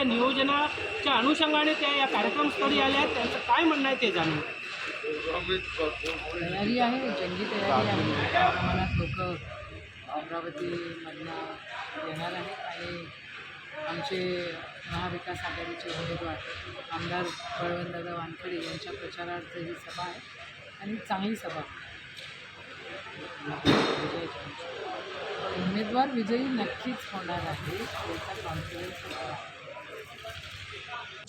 त्यांच्या नियोजनाच्या अनुषंगाने त्या या कार्यक्रमस्थळी आल्या आहेत. त्यांचं काय म्हणणं आहे ते जाणून तयारी आहे जंगी तयारी आहे. मोठ्या प्रमाणात लोक अमरावतीमधनं येणार आहेत. आणि आमचे महाविकास आघाडीचे उमेदवार आमदार बळवंतदादा वानखडे यांच्या प्रचारार्थ ही सभा आहे. आणि चांगली सभा. उमेदवार विजयी नक्कीच होणार आहे. याचा कॉन्फिडन्स आहे.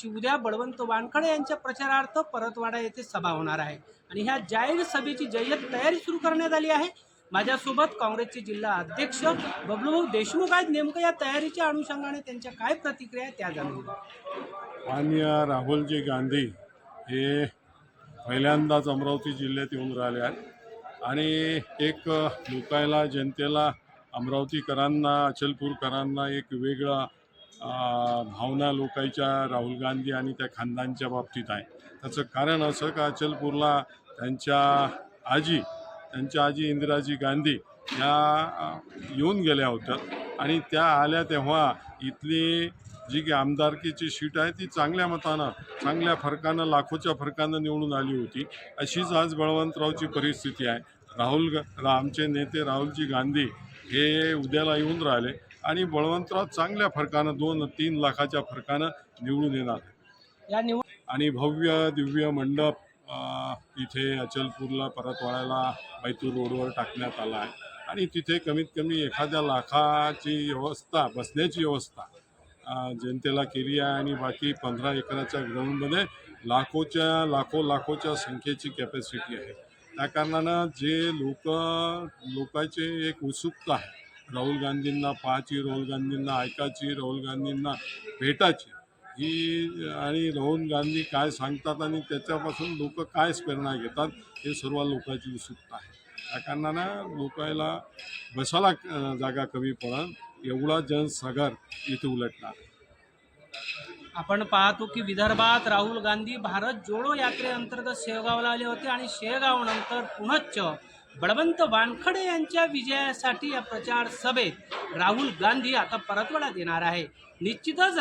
उद्या बळवंत वानखडे यांच्या प्रचारार्थ परतवाडा येथे सभा होणार आहे. आणि ह्या जाहीर सभेची जय्यत तयारी सुरू करण्यात आली आहे. माझ्यासोबत काँग्रेसचे जिल्हा अध्यक्ष बबलूभाऊ देशमुख आहेत. नेमकं या तयारीच्या अनुषंगाने त्यांच्या काय प्रतिक्रिया आहे त्या जाणून मान्य राहुलजी गांधी हे पहिल्यांदाच अमरावती जिल्ह्यात येऊन राहिले आहेत. आणि एक लोकायला जनतेला अमरावतीकरांना अचलपूरकरांना एक वेगळा भावना लोकांच्या राहुल गांधी आणि त्या खानदानच्या बाबतीत आहे. त्याचं कारण असं का अचलपूरला त्यांच्या आजी त्यांच्या आजी इंदिराजी गांधी या येऊन गेल्या होत्या. आणि त्या आल्या तेव्हा इथली जी की आमदारकीची सीट आहे ती चांगल्या मतानं चांगल्या फरकानं लाखोच्या फरकानं निवडून आली होती. अशीच आज बळवंतरावची परिस्थिती आहे. राहुल ग आमचे नेते राहुलजी गांधी हे उद्याला येऊन राहिले. आणि बळवंतराव चांगल्या फरकानं दोन तीन लाखाच्या फरकानं निवडून येणार या निवड आणि भव्य दिव्य मंडप इथे अचलपूरला परतवाड्याला बैतूर रोडवर टाकण्यात आला आहे. आणि तिथे कमीत कमी एखाद्या लाखाची व्यवस्था बसण्याची व्यवस्था जनतेला केली आहे आणि बाकी पंधरा एकराच्या ग्राउंडमध्ये लाखोच्या लाखो लाखोच्या संख्येची कॅपॅसिटी आहे. त्या कारणानं जे लोक लोकांचे एक उत्सुकता आहे राहुल गांधींना पाहायची राहुल गांधींना ऐकायची राहुल गांधींना भेटायची. ही आणि राहुल गांधी काय सांगतात आणि त्याच्यापासून लोक काय प्रेरणा घेतात हे सर्व लोकांची उत्सुकता आहे. त्या कारणानं लोकायला बसायला जागा कमी पडत एवढा जनसागर इथे उलटणार आपण पाहतो की विदर्भात राहुल गांधी भारत जोडो यात्रेअंतर्गत शेगावला आले होते आणि शेगाव नंतर पुनश्च बळवंत वानखडे यांच्या विजयासाठी या प्रचार सभेत राहुल गांधी आता परतवाड्यात येणार आहे. निश्चितच